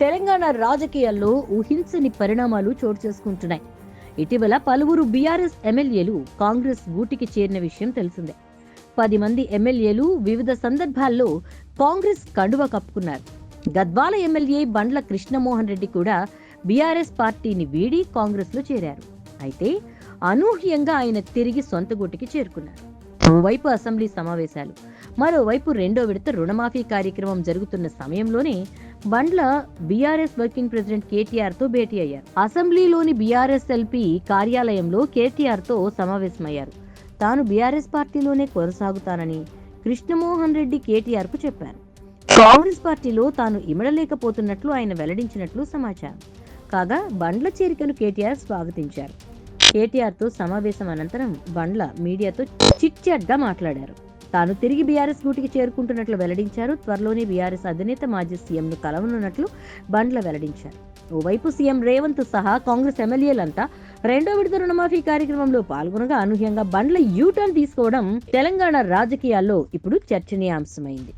తెలంగాణ రాజకీయాల్లో ఊహించని పరిణామాలు చోటు చేసుకుంటున్నాయి. ఇటీవల పలువురు బీఆర్ఎస్ ఎమ్మెల్యేలు కాంగ్రెస్ గూటికి చేరిన విషయం తెలిసిందే. పది మంది ఎమ్మెల్యేలు వివిధ సందర్భాల్లో కాంగ్రెస్ కండువా కప్పుకున్నారు. గద్వాల ఎమ్మెల్యే బండ్ల కృష్ణమోహన్ రెడ్డి కూడా బీఆర్ఎస్ పార్టీని వీడి కాంగ్రెస్లో చేరారు. అయితే అనూహ్యంగా ఆయన తిరిగి సొంత గూటికి చేరుకున్నారు. ఓవైపు అసెంబ్లీ సమావేశాలు మరోవైపు రెండో విడత రుణమాఫీ కార్యక్రమం జరుగుతున్న సమయంలోనే Bandla B R S working president కేటీఆర్తో భేటీ అయ్యారు. అసెంబ్లీలోని బీఆర్ఎస్ ఎల్పీ కార్యాలయంలో కేటీఆర్తో సమావేశమయ్యారు. తాను బీఆర్ఎస్ పార్టీలోనే కొనసాగుతానని కృష్ణమోహన్ రెడ్డి కేటీఆర్కు చెప్పారు. కాంగ్రెస్ పార్టీలో తాను ఇమడలేకపోతున్నట్లు ఆయన వెల్లడించినట్లు సమాచారం. కాగా బండ్ల చేరికను కేటీఆర్ స్వాగతించారు. కేటీఆర్తో సమావేశం అనంతరం బండ్ల మీడియాతో చిట్ చాట్గా మాట్లాడారు. తాను తిరిగి బీఆర్ఎస్ గూటికి చేరుకుంటున్నట్లు వెల్లడించారు. త్వరలోనే బీఆర్ఎస్ అధినేత మాజీ సీఎంను కలవనున్నట్లు బండ్ల వెల్లడించారు. ఓవైపు సీఎం రేవంత్ సహా కాంగ్రెస్ ఎమ్మెల్యేలంతా రెండో విడత రుణమాఫీ కార్యక్రమంలో పాల్గొనగా అనూహ్యంగా బండ్ల యూటర్న్ తీసుకోవడం తెలంగాణ రాజకీయాల్లో ఇప్పుడు చర్చనీయాంశమైంది.